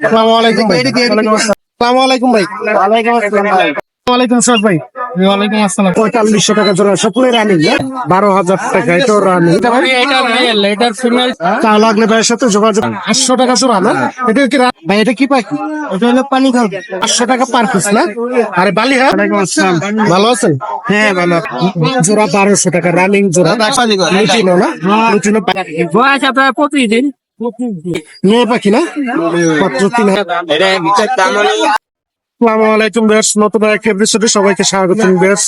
আসসালামু আলাইকুম ভাই। আসসালামু আলাইকুম ভাই। ওয়ালাইকুম আসসালাম ভাই। ওয়ালাইকুম আসসালাম। পঁয়তাল্লিশশো টাকা জোড়া সবগুলোই রানিং বারো হাজার টাকা এটা রানিং এটার ফিমেল তা লাগলে ভাইয়ের সাথে যোগাযোগ আটশো টাকা জোড়া না? এটা কি ভাই এটা কি পাখি? এটা হলো পানি আটশো টাকা পার পিস না? আরে বালি হ্যাঁ? ভালো আছেন? হ্যাঁ ভালো। জোড়া বারোশো টাকা রানিং জোড়া। না। প্রতিদিন মেয়ে পাখি না? মাত্র তিন আলাইকুম বেশ নতুন এক এপিসোডে সবাইকে স্বাগতম বেশ।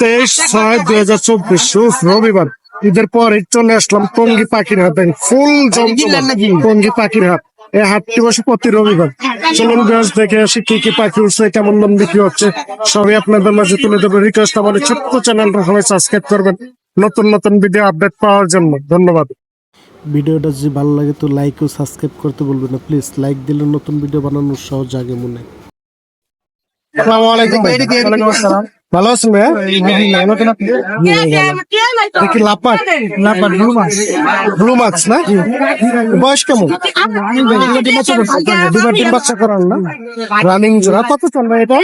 তেইশ ছয় দুই হাজার চব্বিশ রবিবার। ঈদের পরে চলে আসলাম টঙ্গি পাখির হাট ফুল টঙ্গি পাখির হাট এই হাটটি বসে প্রতি রবিবার। চলুন বেশ দেখে আসি কি কি পাখি উঠছে কেমন দাম বিক্রি হচ্ছে। সবই আপনাদের মাঝে তুলে দেবো রিকোয়েস্ট আমাদের ছোট্ট চ্যানেলটা সবাই সাবস্ক্রাইব করবেন। নতুন নতুন ভিডিও আপডেট পাওয়ার জন্য ধন্যবাদ। ভিডিওটা যদি ভালো লাগে তো লাইক ও সাবস্ক্রাইব করতে বলবেন না। প্লিজ লাইক দিলে নতুন ভিডিও বানানোর সহজ আগে মনে। আসসালামু আলাইকুম ভাই। ভালো আছেন ভাইয়া? দেখি লাপাট লাপাট ব্লু মাছ ব্লু মাছ না? বয়স কেমন? দুবার তিন বাচ্চা করার না। রানিং জোড়া। কত চান ভাই এটা?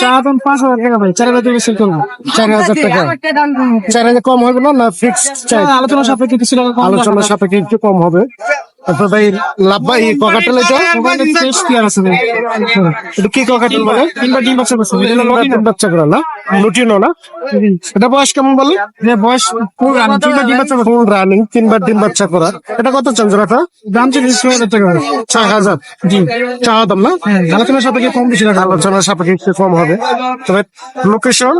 চার দাম পাঁচ হাজার টাকা ভাই। চার হাজার টাকা সেল করব। চার হাজার টাকা। চার হাজার কম হবে না? না ফিক্সড আলোচনা সাপেক্ষে কিছু আলোচনা সাপেক্ষে একটু কম হবে। তারপর ভাই ককাটেল এটা ফ্রেশ ক্লিয়ার আছে ভাই এটা কি ককাটেল বলে তিনবার ডিম বাচ্চা করছে এটা হলো বাচ্চা করা না লুটিনো না এটা বয়স কেমন বলে বয়স রান তিনবার ডিম বাচ্চা ফুল রানিং তিনবার ডিম বাচ্চা করা এটা কত চান জোড়াটা দাম ছিল হাজার টাকা ভাই। হাজার জি চাওয়া দাম না হ্যাঁ আলোচনা সাপেক্ষে কম বেশি টাকা আলোচনার সাপেক্ষে একটু কম হবে তবে লোকেশন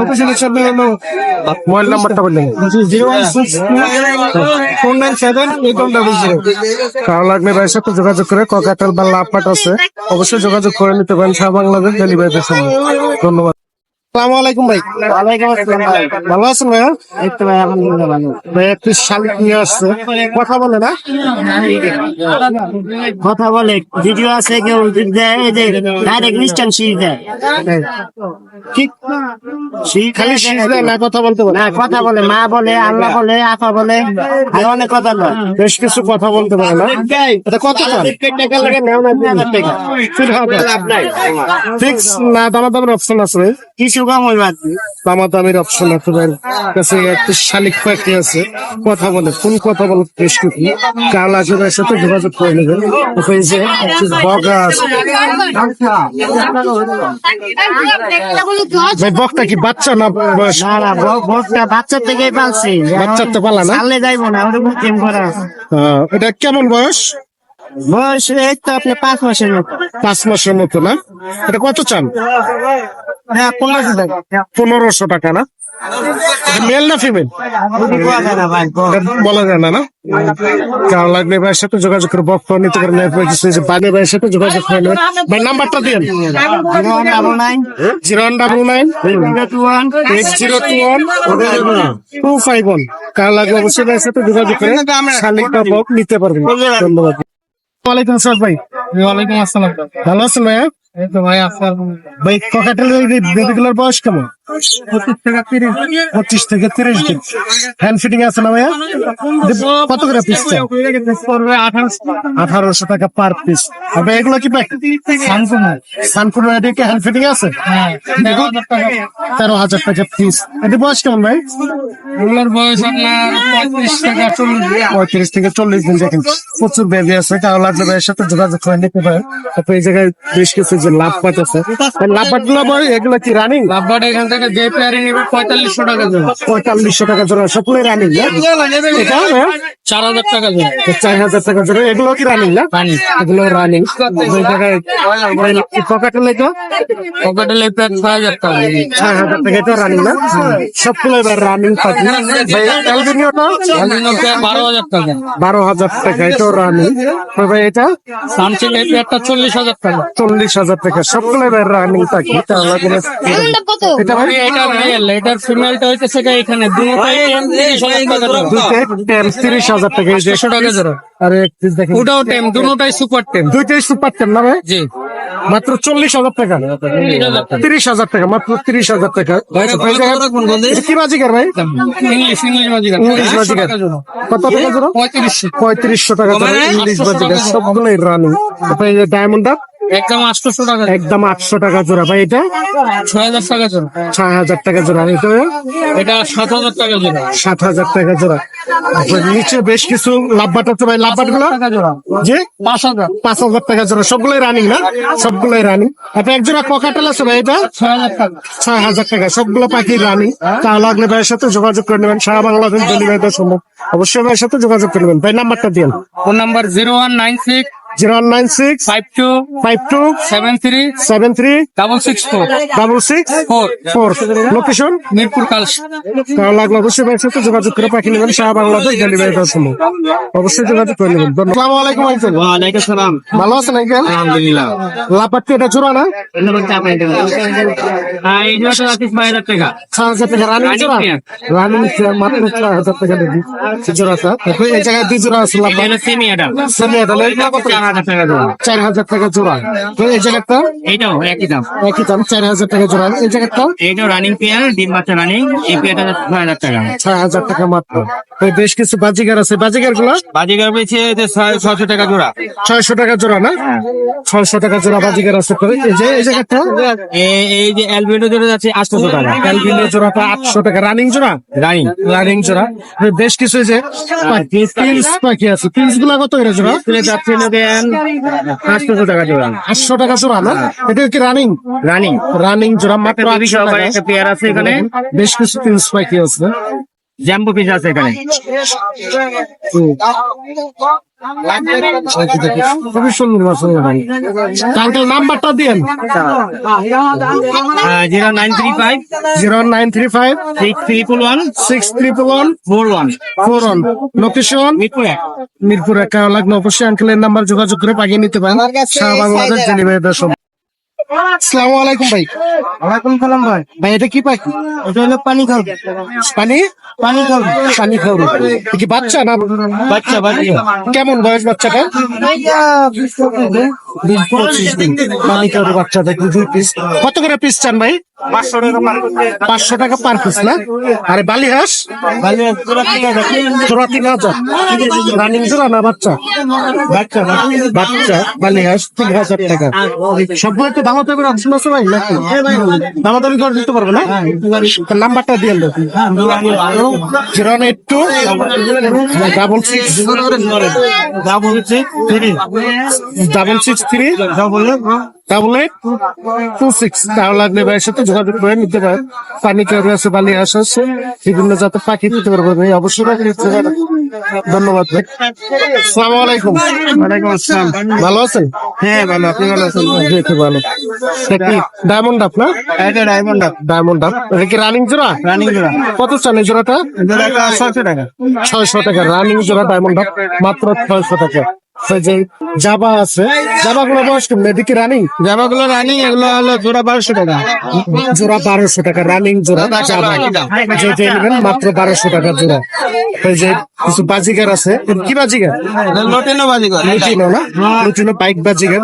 লোকেশন হিসাবে হলো মোবাইল নাম্বারটা বললেন zero one six four nine seven eight one double zero কারও লাগলে ভাইয়ের সাথে যোগাযোগ করে ককাটাল বা লাভপাট আছে, অবশ্যই যোগাযোগ করে নিতে পারেন সারা বাংলাদেশ সম্ভব ধন্যবাদ। আসসালামু আলাইকুম ভাই। ওয়ালাইকুম আসসালাম ভাই। ভালো আছেন ভাইয়া? এই তো ভাই আলহামদুলিল্লাহ ভালো। ভাই একটি শালিক নিয়ে আসছে। কথা বলে না? কথা বলে ভিডিও আছে কেউ দেয় এই যে ডাইরেক্ট দেয়। কি? শীষ খালি না কথা বলতে না কথা বলে মা বলে আল্লাহ বলে আপা বলে আর অনেক কথা বলে। বেশ কিছু কথা বলতে পারে না? এটা কত ফিক্স না দামাদামের অপশন আছে ভাই। কম হইবে কি। অপশন কাছে একটা শালিক পাখি আছে। কথা বলে কোন কথা বলে বেশ কিছু কাল আসবের সাথে যোগাযোগ করে নেবেন ওই যে বগা আছে। ভাই বকটা কি বাচ্চা না বয়স? না না বকটা বাচ্চার থেকেই পালছি। বাচ্চার তো পালা না? চালে যাইবো না ওরকম করা। এটা কেমন বয়স? বয়স এই তো আপনি পাঁচ মাসের মতো। পাঁচ মাসের মতো না? এটা কত চান? হ্যাঁ পনেরোশো টাকা। পনেরোশো টাকা না? মেল না ফিমেল। বলা যায় না না? কারও লাগলে ভাইয়ের সাথে যোগাযোগ করে বক করে নিতে পারেন কিছু ভাইয়ের সাথে যোগাযোগ করে নেবেন। ভাই নাম্বারটা দিন zero one double nine zero two one eight zero two one two five one. কারও লাগলে অবশ্যই ভাইয়ের সাথে যোগাযোগ করে শালিকটা বক নিতে পারবেন। ধন্যবাদ। ওয়ালাইকুম আসসালাম ভাই। ওয়ালাইকুম আসসালাম। ভালো আছেন ভাইয়া? এই তো ভাই আসসালাম ভাই ককাটেল বেবিগুলোর বয়স কেমন? পঁচিশ তিরিশ পঁচিশ থেকে তিরিশ দিন। হ্যান্ড ফিটিং আছে না ভাইয়া? কত করে পিস আঠারোশো টাকা পার পিস তবে এগুলো কি হ্যান্ড ফিটিং আছে? তেরো হাজার টাকা পিস এটি বয়স কেমন ভাই? এগুলোর বয়স আপনার পঁয়ত্রিশ টাকা চল্লিশ পঁয়ত্রিশ থেকে চল্লিশ দিন দেখেন। প্রচুর বেবি আছে। লাগলে ভাইয়ের সাথে যোগাযোগ করে নিতে পারেন। তারপর এই জায়গায় বেশ কিছু যে লাভ পাট আছে। লাভ পাটগুলো ভাই এগুলো কি রানিং লাভবাট এখান থেকে যে পেয়ারে নিবে পঁয়তাল্লিশশো টাকা পঁয়তাল্লিশশো টাকা জোড়া রানিং না? এটা চার হাজার টাকা চার হাজার টাকা জোড়া এগুলো কি রানিং না? এগুলো রানিং পকেটে লেগে পকেটে লেপে ছয় হাজার টাকা। ছয় হাজার টাকা এটা রানিং না? সবগুলো এবার রানিং পাখি বারো হাজার টাকা। বারো হাজার টাকা এটা রানিং ভাই এটা? সামসিং এই চল্লিশ হাজার টাকা। চল্লিশ হাজার টাকা সবগুলো এবার রানিং পাখি এটা ভাই? এটা মেল এটার ফিমেলটা হইতেছে গিয়ে এখানে। দুটাই টেম তিরিশ হাজার টাকা জোড়া। দুইটাই টেন তিরিশ হাজার টাকা এই যে দেড়শো টাকা জোড়া আরে এক piece দেখেন। ওটাও টেম দুটাই সুপার টেম দুইটাই সুপার টেন না ভাই? জি। মাত্র চল্লিশ হাজার টাকা। তিরিশ হাজার টাকা মাত্র তিরিশ হাজার টাকা। এটা কি বাজিকার ভাই? English English Baazigar English Baazigar কত টাকা পঁয়ত্রিশশো। টাকা ইংলিশ বাজিকার সবগুলোই রানিং ডায়মন্ডটা একদম আটশোশো টাকা একদম আটশো টাকা জোড়া ভাই এটা? ছয় হাজার টাকা জোড়া। ছয় হাজার টাকা জোড়া এটা? এটা সাত হাজার টাকা জোড়া। সাত হাজার টাকা জোড়া। নিচে বেশ কিছু লাভবাট আছে ভাই। লাভবাটগুলো? যে পাঁচ হাজার। পাঁচ হাজার টাকা জোড়া। সবগুলোই রানিং না? সবগুলোই রানিং তারপর এক জোড়া ককাটেল আছে ভাই এটা? ছয় হাজার টাকা। ছয় হাজার টাকা। সবগুলো পাখি রানিং তা লাগলে ভাইয়ের সাথে যোগাযোগ করে নেবেন। সারা বাংলাদেশ ডেলিভারি দেওয়া সম্ভব। অবশ্যই ভাইয়ের সাথে যোগাযোগ করে নেবেন। ভাই নাম্বারটা দিন phone number zero one nine six zero one nine six five two five two seven three seven three double six four double six four four location Mirpur কালস। কারও লাগলে অবশ্যই ভাইয়ের সাথে যোগাযোগ করে পাখি নেবেন সারা বাংলাদেশ ডেলিভারি দেওয়া সম্ভব অবশ্যই যোগাযোগ করে নেবেন। আসসালামু আলাইকুম আঙ্কেল ওয়ালাইকুম সালাম। ভালো আছেন আঙ্কেল? আলহামদুলিল্লাহ। লাপাত্তি এটা জোড়া না? হ্যাঁ এই জন্য রাখি ছয় হাজার টাকা। ছয় হাজার টাকা রানিং জোড়া? pair। মাত্র ছয় হাজার টাকা দেবি। জোড়াটা। তারপর এই জায়গায় দুই জোড়া আছে লাভা সেমি এটা সেমি এটা এগুলো কত? চার হাজার টাকা জোড়া। চার হাজার টাকা জোড়া। তো এই জায়গাটা? এইটাও একই দাম। একই দাম চার হাজার টাকা জোড়া। এই জায়গাটা? এইটাও রানিং পেয়ার ডিম বাচ্চা রানিং এই পেয়ারটা ছয় হাজার টাকা। ছয় হাজার টাকা মাত্র। তো বেশ কিছু বাজিগার আছে। বাজিগারগুলো বাজিগার পেয়েছে যে টাকা জোড়া। ছয়শো টাকা জোড়া না? ছয়শো টাকা জোড়া বাজিগার আছে তো। এই যে এই জায়গাটা? এই যে অ্যালবিনো জোড়া যাচ্ছে আটশো টাকা। ক্যালভিনের জোড়াটা আটশো টাকা। রানিং জোড়া? রানিং রানিং জোড়া। বেশ কিছু যে পিন্স পাখি আছে। পিন্সগুলা কত করে জোড়া? দেন। আটশো টাকা জোড়া। আটশো টাকা জোড়া না? এটা কি রানিং রানিং রানিং জোড়া মাত্র আটশো টাকা। পেয়ার আছে এখানে। বেশ কিছু তিনশো পাখি আছে। জ্যাম্বো পিস আছে এখানে। খুবই সুন্দর মাছ ভাই নাম্বারটা দিন zero nine three five zero nine three five six triple one six triple one four one. Four one. Location Mirpur এক। মিরপুর একা। লাগলে? অবশ্যই আঙ্কেলের নাম্বার যোগাযোগ করে পাঠিয়ে নিতে পারেন। সারা বাংলাদেশ ডেলিভারি আসসালামু আলাইকুম ভাই। ওয়ালাইকুম সালাম ভাই। ভাই এটা কি পাখি? এটা হলো পানি খাও পানি? পানি খাও পানি খাওয়া কি বাচ্চা না বাচ্চা বাচ্চা। কেমন বয়স বাচ্চাটা? বিশ পঁচিশ দিন। পানি খাওয়ার বাচ্চা দেখি দুই পিস কত করে পিস চান ভাই? পাঁচশো টাকা পার পিস না? আরে বালি হাঁস জোড়া তিন হাজার। রানিং জোড়া না বাচ্চা? বাচ্চা বাচ্চা বালি হাঁস তিন হাজার টাকা। সবগুলো একটু দামাদামি অপশন আছে ভাই নাকি? দামাদামি করে দিতে পারবে না? নাম্বারটা দিয়ে zero eight two double six three double six three double eight two six. তাহলে আপনি ভাইয়ের সাথে যোগাযোগ করে নিতে পারেন। পানি কেউ আছে বালি হাঁস আছে। বিভিন্ন জাতের পাখি দিতে পারবেন। এই অবশ্যই। ধন্যবাদ ভাই। সালাম আলাইকুম। ওয়ালাইকুম আসসালাম। ভালো আছেন? হ্যাঁ ভালো। আপনি ভালো আছেন? দেখে ভালো। এটা ডায়মন্ড আপ না? এটা ডায়মন্ড আপ ডায়মন্ড আপ এটা কি রানিং জোড়া? রানিং জোড়া। কত চান এই জোড়াটা? জোড়াটা ছয়শো টাকা। ছয়শো টাকা। রানিং জোড়া ডায়মন্ড আপ মাত্র ছয়শো টাকা। যে জাবা আছে। জাবা গুলো বয়স এদিকে রানিং? জামাগুলো রানিং এগুলো হলো জোড়া বারোশো টাকা। জোড়া বারোশো টাকা রানিং জোড়া জাবা। যেটা নেবেন মাত্র বারোশো টাকা জোড়া। এই যে কিছু বাজিগার আছে। কি বাজিগার? লোটেনো বাজি করে লুটিনো না? লুটিনো বাইক বাজিগার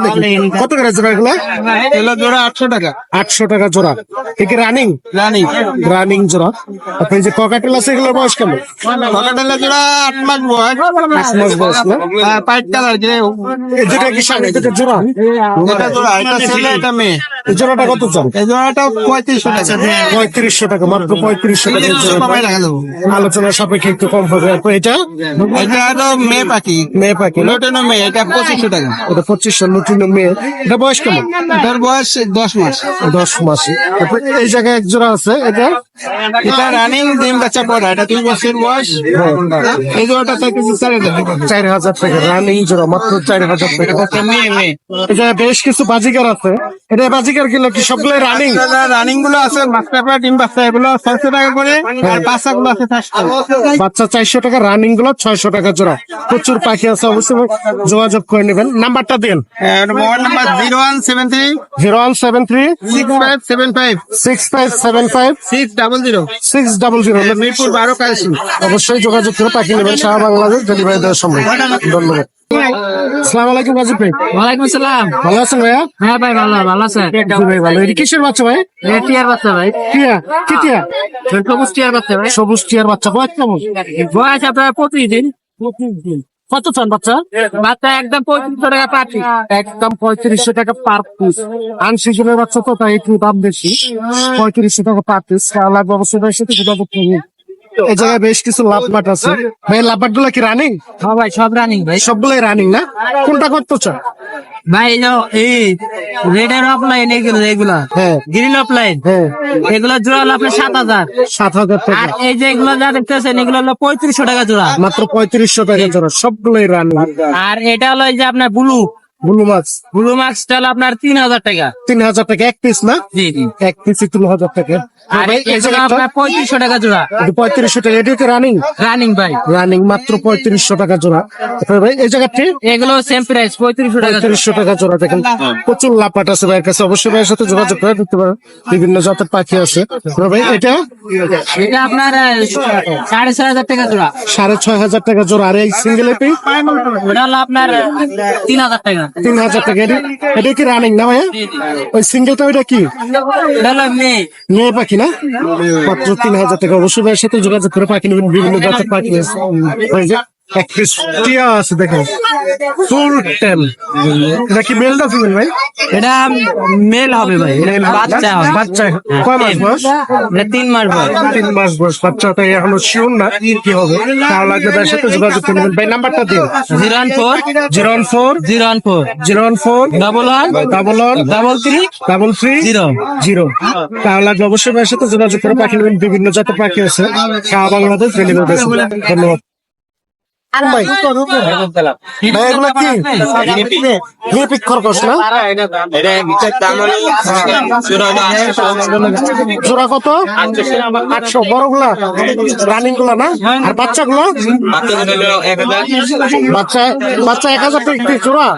কত করে জোড়া এগুলো? এগুলো জোড়া আটশো টাকা। আটশো টাকা জোড়া। ঠিক রানিং? রানিং। রানিং জোড়া। আপনি যে ককাটেল আছে এগুলোর বয়স কেমন? কলাটেলা জোড়া আট মাস বয়স। আট মাস বয়স না? পাইট কালার যে এই দুটা কি সামনে দুটা জোড়া? এটা জোড়া এটা ছেলে এটা মেয়ে। এই জোড়াটা কত চান এই জোড়াটা পঁয়ত্রিশশো টাকা। পঁয়ত্রিশশো টাকা মাত্র পঁয়ত্রিশশো টাকা আলোচনা সাপেক্ষে একটু কম হবে। এটা? এটা হলো মেয়ে পাখি। মেয়ে পাখি লোটেনো মেয়ে এটা পঁচিশশো টাকা। এটা পঁচিশশো নতুন মেয়ে। এটা বয়স কেমন? এটার বয়স দশ মাস। দশ মাসে। এই জায়গায় এক জোড়া আছে এটা? এটা রানিং ডিম বাচ্চা পড়া এটা দুই বছর বয়স। এই জোড়াটা থেকে চার হাজার। চার হাজার টাকা রানিং জোড়া। মাত্র চার হাজার টাকা। এটা মেয়ে মেয়ে। এই জায়গায় বেশ কিছু বাজিকার আছে। এটা বাজিকার কিলো কি সবগুলো রানিং রানিংগুলো আছে ডিম বাচ্চা এগুলো ছয়শো টাকা করে। আর বাচ্চা গুলো আছে বাচ্চা চারশো টাকা রানিংগুলো ছয়শো টাকা জোড়া। প্রচুর পাখি আছে অবশ্যই যোগাযোগ করে নেবেন। নাম্বারটা দিন। Mobile number zero one seven three zero one seven three six five seven five six five seven five six double zero six double zero Mirpur বারো অবশ্যই যোগাযোগ করে পাখি নেবেন। সারা বাংলাদেশ ডেলিভারি দেওয়ার সময়। ধন্যবাদ। আলাইকুম রাজীব ভাই। ওয়ালাইকুম আসসালাম। ভালো আছেন ভাইয়া? হ্যাঁ ভাই ভালো ভালো আছেন। ভাই ভালো। এটা কিসের বাচ্চা ভাই? টিয়ার বাচ্চা ভাই। টিয়া? কি টিয়া? সবুজ টিয়ার বাচ্চা ভাই। সবুজ টিয়ার বাচ্চা। বয়স কেমন? বয়স আপনার প্রতিদিন কত চান বাচ্চা? বাচ্চা একদম পঁয়ত্রিশশো টাকা পাচ্ছি একদম পঁয়ত্রিশশো টাকা পার পিস। আনসিজনের বাচ্চা তো তাই একটু দাম বেশি। পঁয়ত্রিশশো টাকা পার পিস। লাগবে অবশ্যই সাথে যোগাযোগ করুন এই জায়গায় বেশ কিছু লাভ মাঠ আছে। ভাই লাভ মাঠগুলা কি রানিং হ্যাঁ ভাই সব রানিং ভাই। সবগুলাই রানিং না? কোনটা করতে চান ভাই এই রেডের অফলাইন এগুলো এগুলা। হ্যাঁ। গ্রিন অফলাইন হ্যাঁ। এগুলো জোড়া হলো আপনার সাত হাজার। সাত হাজার টাকা আর এই যে এগুলো যা দেখতেছেন এগুলো হলো পঁয়ত্রিশশো টাকা জোড়া। মাত্র পঁয়ত্রিশশো টাকা জোড়া সবগুলোই রানিং আর এটা হলো এই যে আপনার ব্লু ব্লু মাছ? ব্লু হলো আপনার তিন হাজার টাকা। তিন হাজার টাকা এক পিস না? জি জি। এক পিস তিন হাজার টাকা। আর আপনার পঁয়ত্রিশশো টাকা জোড়া। পঁয়ত্রিশশো টাকা। এটা রানিং রানিং ভাই। রানিং মাত্র পঁয়ত্রিশশো টাকা জোড়া। ভাই এই জায়গাটি? এগুলো সেম প্রাইস পঁয়ত্রিশশো টাকা। পঁয়ত্রিশশো টাকা জোড়া দেখেন। প্রচুর লাপাট আছে ভাইয়ের কাছে। অবশ্যই ভাইয়ের সাথে যোগাযোগ করে দিতে পারেন। বিভিন্ন জাতের পাখি আছে। ভাই এটা? এটা আপনার সাড়ে ছয় হাজার টাকা জোড়া। সাড়ে ছয় হাজার টাকা জোড়া। আর এই সিঙ্গেল এপি ওটা হলো আপনার তিন হাজার টাকা। তিন হাজার টাকা। এটা কি রানিং না ভাইয়া? ওই সিঙ্গেলটা ওইটা কি? মেয়ে। পাখি না? মাত্র তিন হাজার টাকা। অবশ্যই ভাইয়ের সাথে যোগাযোগ করে পাখি নেবেন বিভিন্ন জাতের পাখি এক পিস টিয়া আছে দেখেন। ফুল টেল এটা কি মেল না ফিমেল ভাই? এটা মেল হবে ভাই। বাচ্চা বাচ্চা। কয় মাস বয়স? এটা তিন মাস বয়স। তিন মাস বয়স। বাচ্চাটা এখনও শিওর না। কি হবে? তাহলে লাগবে তার সাথে যোগাযোগ ভাই নাম্বারটা দিন। Zero one four. Zero one four. Zero one four. Zero one four. Double one double one double three double three zero zero তাহলে লাগবে অবশ্যই ভাইয়ের সাথে যোগাযোগ করে পাখি নেবেন। বিভিন্ন জাতের পাখি আছে। সারা বাংলাদেশ ডেলিভারি ধন্যবাদ। ভাই ভাই এগুলো কি খরগোশ না। জোড়া কত? আটশো বড়গুলা। রানিংগুলা না? আর এক হাজার। বাচ্চা বাচ্চা এক হাজার টাকা পিস জোড়া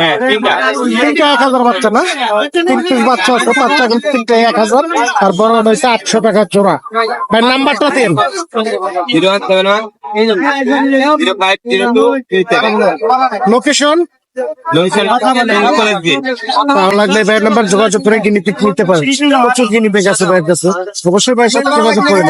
হ্যাঁ, তিনটা। তিনটা এক হাজার বাচ্চা না? তিন পিস বাচ্চা আছে বাচ্চা তিনটা এক হাজার। আর বড় হয়েছে আটশো টাকা জোড়া ভাই নাম্বারটা দিন। Zero location? লাগলে ভাইয়ের নাম্বার যোগাযোগ করে গিনি পিক নিতে পারেন প্রচুর গিনি পেক আছে ভাইয়ের কাছে। অবশ্যই ভাইয়ের সাথে যোগাযোগ করে